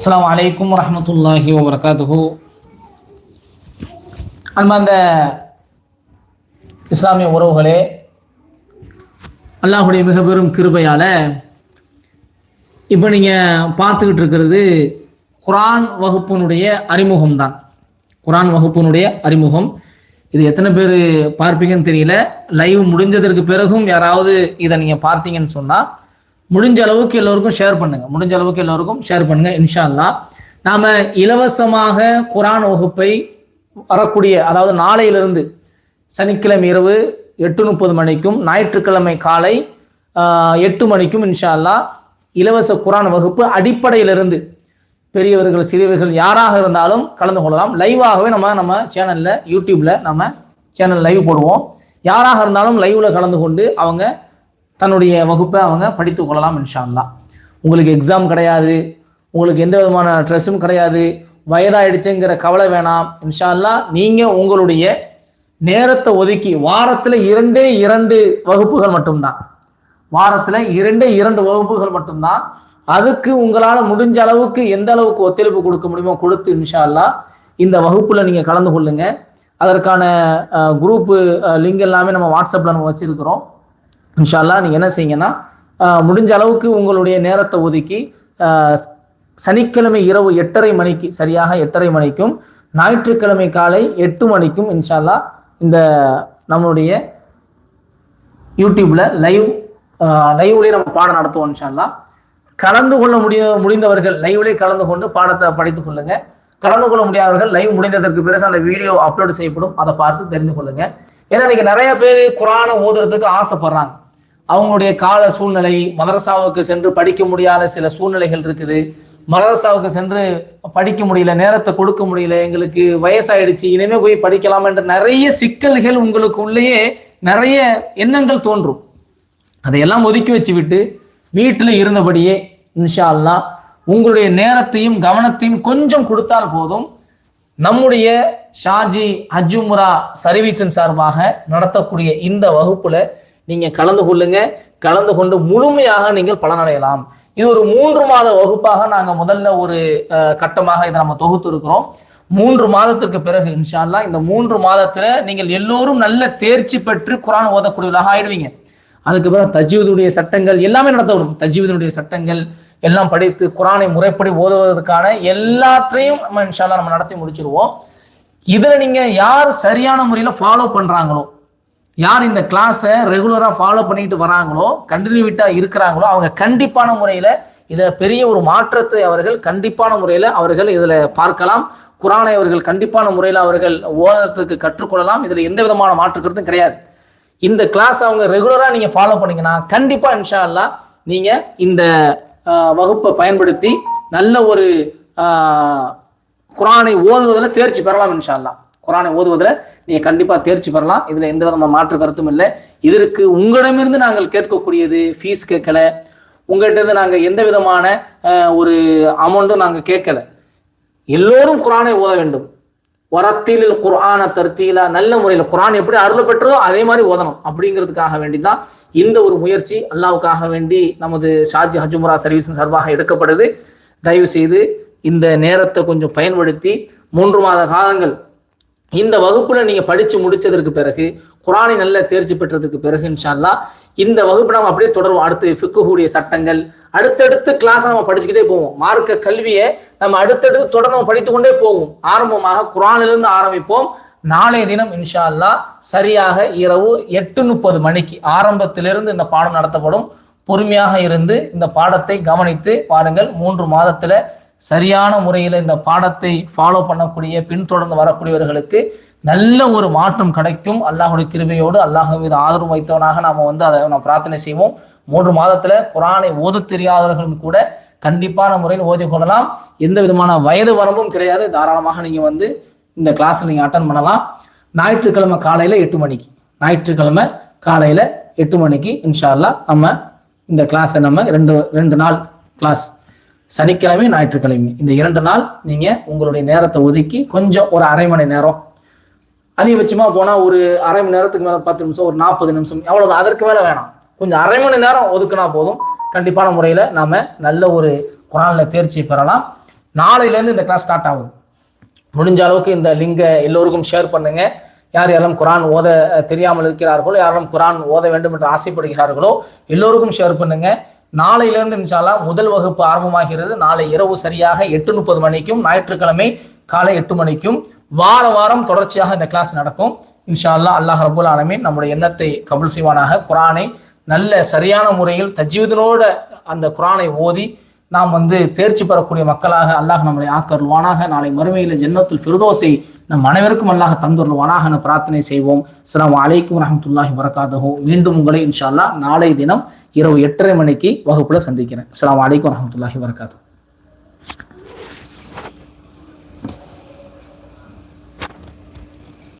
அஸ்லாம் அலைக்கும் வரமத்துல்லாஹி வபரகாத்துஹு. அன்பார்ந்த இஸ்லாமிய உறவுகளே அல்லாஹுடைய மிக பெரும் கிருபையால இப்போ நீங்கள் பார்த்துக்கிட்டு இருக்கிறது குரான் வகுப்பினுடைய அறிமுகம் தான் குரான் வகுப்பினுடைய அறிமுகம். இது எத்தனை பேர் பார்ப்பீங்கன்னு தெரியல. லைவ் முடிஞ்சதற்கு பிறகும் யாராவது இதை நீங்கள் பார்த்தீங்கன்னு சொன்னால் முடிஞ்ச அளவுக்கு எல்லோருக்கும் ஷேர் பண்ணுங்க. முடிஞ்ச அளவுக்கு எல்லோருக்கும் ஷேர் பண்ணுங்க இன்ஷா நாம இலவசமாக குரான் வகுப்பை வரக்கூடிய அதாவது நாளையிலிருந்து சனிக்கிழமை இரவு எட்டு முப்பது மணிக்கும் ஞாயிற்றுக்கிழமை காலை எட்டு மணிக்கும் இன்ஷா இலவச குரான் வகுப்பு அடிப்படையிலிருந்து பெரியவர்கள் சிறியவர்கள் யாராக இருந்தாலும் கலந்து கொள்ளலாம். லைவாகவே நம்ம நம்ம சேனல்ல யூடியூப்ல நம்ம சேனல் லைவ் போடுவோம். யாராக இருந்தாலும் லைவ்ல கலந்து கொண்டு அவங்க தன்னுடைய வகுப்பை அவங்க படித்து கொள்ளலாம் இன்ஷால்லா உங்களுக்கு எக்ஸாம் கிடையாது உங்களுக்கு எந்த விதமான ட்ரெஸ்ஸும் கிடையாது வயதாயிடுச்சுங்கிற கவலை வேணாம் இன்ஷால்லா நீங்கள் உங்களுடைய நேரத்தை ஒதுக்கி வாரத்தில் இரண்டே இரண்டு வகுப்புகள் மட்டும்தான். வாரத்தில் இரண்டே இரண்டு வகுப்புகள் மட்டும்தான். அதுக்கு உங்களால் முடிஞ்ச அளவுக்கு எந்த அளவுக்கு ஒத்துழைப்பு கொடுக்க முடியுமோ கொடுத்து இன்ஷா இந்த வகுப்பில் நீங்கள் கலந்து கொள்ளுங்க. அதற்கான குரூப்பு லிங்க் எல்லாமே நம்ம வாட்ஸ்அப்பில் நம்ம வச்சுருக்கிறோம். இன்ஷால்லா நீங்கள் என்ன செய்யுங்கன்னா முடிஞ்ச அளவுக்கு உங்களுடைய நேரத்தை ஒதுக்கி சனிக்கிழமை இரவு எட்டரை மணிக்கு சரியாக எட்டரை மணிக்கும் ஞாயிற்றுக்கிழமை காலை எட்டு மணிக்கும் இன்ஷால்லா இந்த நம்மளுடைய யூடியூப்ல லைவ் லைவ்லேயே நம்ம பாடம் நடத்துவோம் இன்ஷால்லா கலந்து கொள்ள முடிய முடிந்தவர்கள் லைவ்லேயே கலந்து கொண்டு பாடத்தை படித்துக் கொள்ளுங்க. கலந்து கொள்ள முடியாதவர்கள் லைவ் முடிந்ததற்கு பிறகு அந்த வீடியோ அப்லோடு செய்யப்படும். அதை பார்த்து தெரிந்து கொள்ளுங்க. ஏன்னா இன்னைக்கு நிறைய பேர் குரானை ஓதுறதுக்கு ஆசைப்படுறாங்க. அவங்களுடைய கால சூழ்நிலை மதரசாவுக்கு சென்று படிக்க முடியாத சில சூழ்நிலைகள் இருக்குது. மதரசாவுக்கு சென்று படிக்க முடியல நேரத்தை கொடுக்க முடியல எங்களுக்கு வயசாயிடுச்சு இனிமே போய் படிக்கலாம் என்ற நிறைய சிக்கல்கள் உங்களுக்கு உள்ளேயே நிறைய எண்ணங்கள் தோன்றும். அதையெல்லாம் ஒதுக்கி வச்சு விட்டு வீட்டில் இருந்தபடியே இன்ஷா அல்லாஹ் உங்களுடைய நேரத்தையும் கவனத்தையும் கொஞ்சம் கொடுத்தால் போதும். நம்முடைய ஷாஜி ஹஜ்ஜுமுரா சர்வீஸின் சார்பாக நடத்தக்கூடிய இந்த வகுப்புல நீங்கள் கலந்து கொள்ளுங்க. கலந்து கொண்டு முழுமையாக நீங்கள் பலனடையலாம். இது ஒரு மூன்று மாத வகுப்பாக நாங்கள் முதல்ல ஒரு கட்டமாக இதை நம்ம தொகுத்து இருக்கிறோம் மூன்று மாதத்திற்கு பிறகு இன்ஷால்லாம் இந்த மூன்று மாதத்துல நீங்கள் எல்லோரும் நல்ல தேர்ச்சி பெற்று குரான் ஓதக்கூடியவர்களாக ஆயிடுவீங்க. அதுக்கு பிறகு தஜீவதுடைய சட்டங்கள் எல்லாமே நடத்தப்படும் தஜ்வீதுடைய சட்டங்கள் எல்லாம் படித்து குரானை முறைப்படி ஓதுவதற்கான எல்லாற்றையும் நம்ம இன்ஷால்லா நம்ம நடத்தி முடிச்சிருவோம். இதுல நீங்க யார் சரியான முறையில ஃபாலோ பண்றாங்களோ யார் இந்த கிளாஸை ரெகுலராக ஃபாலோ பண்ணிட்டு வராங்களோ கண்டினியூட்டா இருக்கிறாங்களோ அவங்க கண்டிப்பான முறையில் இதில் பெரிய ஒரு மாற்றத்தை அவர்கள் கண்டிப்பான முறையில் அவர்கள் இதில் பார்க்கலாம். குரானை அவர்கள் கண்டிப்பான முறையில் அவர்கள் ஓதத்துக்கு கற்றுக்கொள்ளலாம். இதில் எந்த விதமான மாற்றுக்கிறதும் கிடையாது. இந்த கிளாஸ் அவங்க ரெகுலராக நீங்கள் ஃபாலோ பண்ணீங்கன்னா கண்டிப்பாக இன்ஷா அல்லா நீங்கள் இந்த வகுப்பை பயன்படுத்தி நல்ல ஒரு குரானை ஓதுவதில் தேர்ச்சி பெறலாம் இன்ஷா அல்லா குரானை ஓதுவதில் நீங்க கண்டிப்பா தேர்ச்சி பெறலாம். இதுல எந்த விதமான மாற்று கருத்தும் இல்லை. இதற்கு உங்களிடமிருந்து நாங்கள் கேட்கக்கூடியது ஃபீஸ் கேட்கல. உங்கள்கிட்ட இருந்து நாங்கள் எந்த விதமான ஒரு அமௌண்ட்டும் நாங்கள் கேட்கல. எல்லோரும் குரானை ஓத வேண்டும். வரத்தீலில் குரான தருத்தீலா நல்ல முறையில் குரான் எப்படி அருள் பெற்றதோ அதே மாதிரி ஓதணும். அப்படிங்கிறதுக்காக வேண்டி தான் இந்த ஒரு முயற்சி அல்லாவுக்காக வேண்டி நமது ஷாஜி ஹஜுமுரா சர்வீஸின் சார்பாக எடுக்கப்படுது. தயவு செய்து இந்த நேரத்தை கொஞ்சம் பயன்படுத்தி மூன்று மாத காலங்கள் இந்த வகுப்புல நீங்க படிச்சு முடிச்சதற்கு பிறகு குரானை நல்ல தேர்ச்சி பெற்றதுக்கு பிறகு இன்ஷால்லா இந்த வகுப்பு நம்ம அப்படியே தொடர்வோம். அடுத்து ஃபிக்குடைய சட்டங்கள் அடுத்தடுத்து கிளாஸ் நம்ம படிச்சுக்கிட்டே போவோம். மார்க்க கல்வியை நம்ம அடுத்தடுத்து தொடர்ந்து நம்ம படித்து கொண்டே போவோம். ஆரம்பமாக குரானிலிருந்து ஆரம்பிப்போம். நாளைய தினம் இன்ஷா அல்லாஹ் சரியாக இரவு எட்டு முப்பது மணிக்கு ஆரம்பத்திலிருந்து இந்த பாடம் நடத்தப்படும். பொறுமையாக இருந்து இந்த பாடத்தை கவனித்து பாருங்கள். மூன்று மாதத்துல சரியான முறையில் இந்த பாடத்தை ஃபாலோ பண்ணக்கூடிய பின்தொடர்ந்து வரக்கூடியவர்களுக்கு நல்ல ஒரு மாற்றம் கிடைக்கும். அல்லாஹுடைய கிருபையோடு அல்லாஹ் மீது ஆதரவு வைத்தவனாக நாம் வந்து அதை நாம் பிரார்த்தனை செய்வோம். மூன்று மாதத்துல குரானை ஓத தெரியாதவர்களும் கூட கண்டிப்பான முறையில் ஓதி கொள்ளலாம். எந்த விதமான வயது வரம்பும் கிடையாது. தாராளமாக நீங்க வந்து இந்த கிளாஸ் நீங்க அட்டன் பண்ணலாம். ஞாயிற்றுக்கிழமை காலையில எட்டு மணிக்கு. ஞாயிற்றுக்கிழமை காலையில எட்டு மணிக்கு இன்ஷா அல்லாஹ் நம்ம இந்த கிளாஸை நம்ம ரெண்டு ரெண்டு நாள் கிளாஸ் சனிக்கிழமை ஞாயிற்றுக்கிழமை. இந்த இரண்டு நாள் நீங்க உங்களுடைய நேரத்தை ஒதுக்கி கொஞ்சம் ஒரு அரை மணி நேரம் அதிகபட்சமா போனா ஒரு அரை மணி நேரத்துக்கு மேல பத்து நிமிஷம் ஒரு நாற்பது நிமிஷம் எவ்வளவு அதற்கு மேல வேணாம். கொஞ்சம் அரை மணி நேரம் ஒதுக்குனா போதும். கண்டிப்பான முறையில நாம நல்ல ஒரு குரான்ல தேர்ச்சி பெறலாம். நாளையிலேருந்து இந்த கிளாஸ் ஸ்டார்ட் ஆகுது. முடிஞ்ச அளவுக்கு இந்த லிங்கை எல்லோருக்கும் ஷேர் பண்ணுங்க. யார் யாரெல்லாம் குரான் ஓத தெரியாமல் இருக்கிறார்களோ யாரெல்லாம் குரான் ஓத வேண்டும் என்று ஆசைப்படுகிறார்களோ எல்லோருக்கும் ஷேர் பண்ணுங்க. நாளையிலிருந்து இன்ஷாலா முதல் வகுப்பு ஆரம்பமாகிறது. நாளை இரவு சரியாக எட்டு முப்பது மணிக்கும் ஞாயிற்றுக்கிழமை காலை எட்டு மணிக்கும் வார வாரம் தொடர்ச்சியாக இந்த கிளாஸ் நடக்கும். இன்ஷா அல்லாஹ் அல்லாஹ் ரபுல் ஆலமீன் நம்முடைய எண்ணத்தை கபுல் செய்வானாக. குரானை நல்ல சரியான முறையில் தஜ்வீதனோட அந்த குரானை ஓதி நாம் வந்து தேர்ச்சி பெறக்கூடிய மக்களாக அல்லாஹ் நம்மளை ஆக்கருள்வானாக. நாளை மறுமையில் ஜென்னத்துல் ஃபிர்தோஸை நம் அனைவருக்கும் அல்லாஹ் தந்துருள்வானாக என பிரார்த்தனை செய்வோம். சலாம் அலைக்கும் வரஹ்மத்துல்லாஹி வரகாத்துஹு மீண்டும் உங்களை இன்ஷா அல்லாஹ் நாளை தினம் இரவு எட்டரை மணிக்கு வகுப்புல சந்திக்கிறேன். சலாம் அலைக்கும் வரஹ்மத்துல்லாஹி வரகாதோ